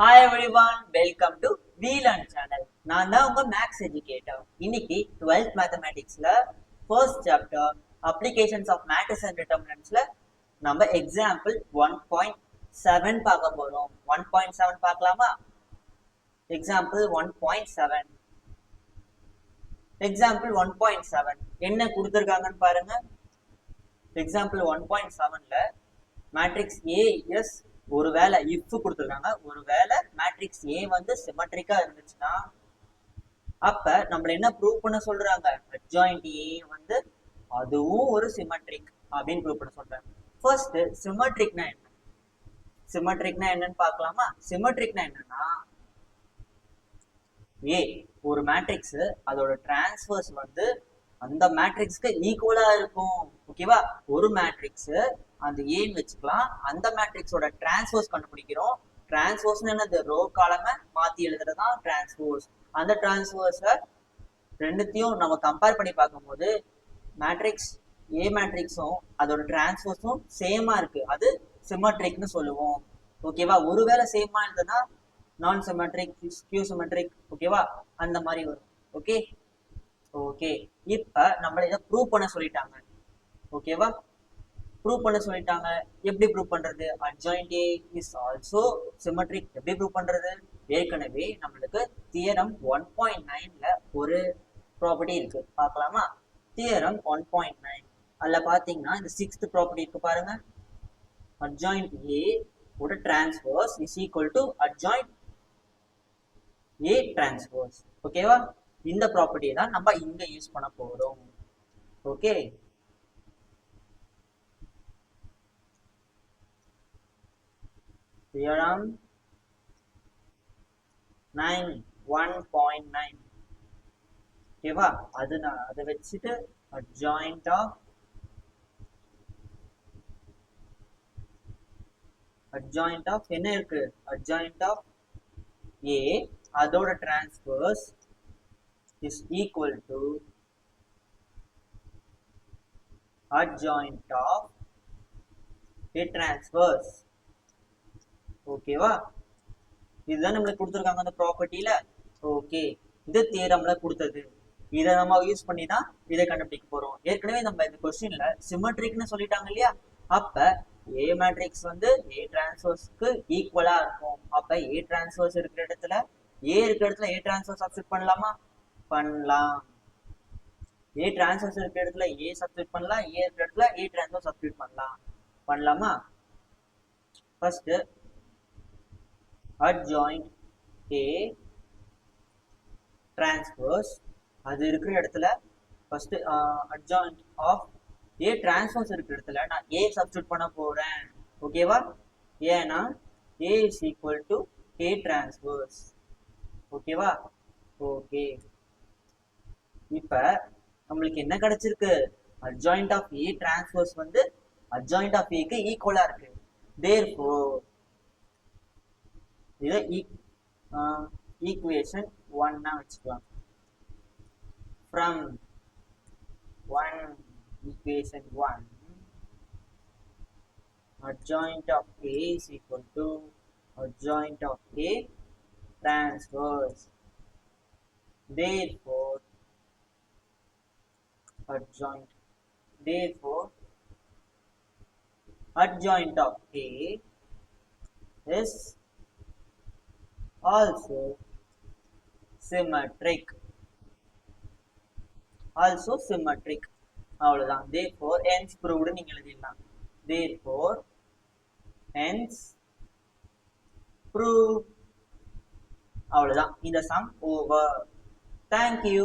Hi everyone welcome to வீலன் channel நான் தான் உங்க மேக்ஸ் எஜுகேட்டர் இன்னைக்கு 12th மேத்தமேட்டிக்ஸ்ல first chapter applications of matters and டிட்டர்மினன்ட்ஸ்ல நம்ம எக்ஸாம்பிள் ஒன் பாயிண்ட் செவன் பார்க்க போறோம். ஒன் பாயிண்ட் செவன் பார்க்கலாமா? Example one point seven example one point seven என்ன கொடுத்துருக்காங்கன்னு பாருங்க. எக்ஸாம்பிள் ஒன் பாயிண்ட் செவன்ல மேட்ரிக்ஸ் ஏ எஸ் ஒருவேளை இஃப் கொடுத்துருக்காங்க ஒருவேளை மேட்ரிக்ஸ் ஏ வந்து சிமெட்ரிக்கா இருந்துச்சுன்னா அப்ப நம்மள என்ன ப்ரூவ் பண்ண சொல்றாங்க? அட்ஜாயிண்ட் ஏ வந்து அதுவும் ஒரு சிமெட்ரிக் அப்படின்னு ப்ரூவ் பண்ண சொல்றாங்க. ஃபர்ஸ்ட் சிமெட்ரிக்னா என்ன? சிமெட்ரிக்னா என்னன்னு பார்க்கலாமா? சிமெட்ரிக்னா என்னன்னா ஏ ஒரு மேட்ரிக்ஸ் அதோட டிரான்ஸ்ஃபர்ஸ் வந்து அந்த மேட்ரிக்ஸ்க்கு ஈக்குவலா இருக்கும். ஓகேவா ஒரு மேட்ரிக்ஸ் அந்த ஏன்னு வச்சுக்கலாம். அந்த மேட்ரிக்ஸோட டிரான்ஸ்ஃபர்ஸ் கண்டுபிடிக்கிறோம். டிரான்ஸ்ஃபர்ஸ்னு என்னது? ரோ காலமை மாத்தி எழுதுறது தான் அந்த டிரான்ஸ்ஃபர்ஸை ரெண்டுத்தையும் நம்ம கம்பேர் பண்ணி பார்க்கும்போது மேட்ரிக்ஸ் ஏ மேட்ரிக்ஸும் அதோட டிரான்ஸ்ஃபர்ஸும் சேமா இருக்கு. அது சிமெட்ரிக்னு சொல்லுவோம். ஓகேவா ஒருவேளை சேமா இருந்ததுன்னா நான் சிமெட்ரிக் கியூ சிமெட்ரிக் ஓகேவா அந்த மாதிரி வரும். ஓகே ஓகே இப்ப நம்மள இதை ப்ரூவ் பண்ண சொல்லிட்டாங்க. ஓகேவா ப்ரூவ் பண்ண சொல்லிட்டாங்க. எப்படி ப்ரூவ் பண்றது? Adjoint A is also symmetric எப்படி ப்ரூவ் பண்றது? ஏற்கனவே நம்மளுக்கு தியரம் ஒன் பாயிண்ட் நைன்ல ஒரு ப்ராப்பர்ட்டி இருக்கு. பார்க்கலாமா? தியரம் ஒன் பாயிண்ட் நைன் அதில் பார்த்தீங்கன்னா இந்த சிக்ஸ்த் ப்ராப்பர்ட்டி இருக்கு பாருங்க. அட்ஜாயின் ஏ ஓட transverse is equal to adjoint A transverse ஓகேவா இந்த ப்ராப்பர்ட்டியை தான் நம்ம இங்கே யூஸ் பண்ண போகிறோம் okay theorem nine one point nine ஓகேவா? அது நான் அதை வச்சுட்டு adjoint of adjoint of என்ன இருக்கு? adjoint of ஏ அதோட transverse is equal to adjoint of a transverse. ஓகேவா இதுதான் நம்மளுக்கு கொடுத்துருக்காங்க அந்த ப்ராப்பர்ட்டியில ஓகே இது தேரம்ல கொடுத்தது. இதை நம்ம யூஸ் பண்ணி தான் இதை கண்டுபிடிக்க போறோம். ஏற்கனவே நம்ம இந்த கொஸ்டின்ல சிமெட்ரிக்னு சொல்லிட்டாங்க இல்லையா? அப்ப ஏ மேட்ரிக்ஸ் வந்து ஏ டிரான்ஸ்வர்ஸ்க்கு ஈக்குவலா இருக்கும். அப்ப ஏ டிரான்ஸ்வர்ஸ் இருக்கிற இடத்துல ஏ இருக்கிற இடத்துல ஏ டிரான்ஸ்வர்ஸ் சப்ஸ்டிட் பண்ணலாமா? பண்ணலாம். ஏ டிரான்ஸ்வர்ஸ் இருக்கிற இடத்துல ஏ சப்ஸ்டிட் பண்ணலாம். ஏ இருக்கிற இடத்துல ஏ டிரான்ஸ்ஃபர் சப்ஸ்டிட் பண்ணலாம். பண்ணலாமா? ஃபர்ஸ்ட் அட்ஜாயிண்ட் ஏ டிரான்ஸ்ஃபர்ஸ் அது இருக்கிற இடத்துல first adjoint of A transfers இருக்கிற இடத்துல நான் ஏ சப்ஸ்டியூட் பண்ண போகிறேன் ஓகேவா ஏன்னா A is equal to A transfers ஓகேவா ஓகே இப்போ நம்மளுக்கு என்ன கிடைச்சிருக்கு? அட்ஜாயிண்ட் ஆஃப் ஏ டிரான்ஸ்போஸ் வந்து அட்ஜாயிண்ட் ஆஃப் ஏக்கு ஈக்குவலாக இருக்கு. தேர் இதை ஈக்குவேஷன் ஒன்னா வச்சுக்கலாம் from one equation one adjoint of A is equal to adjoint of A transverse. Therefore, adjoint. Therefore, adjoint of A is also symmetric. Also symmetric. அவ்வளவுதான் therefore hence proved நீங்க எழுதிடலாம் therefore hence prove அவ்வளவுதான் இந்த some over thank you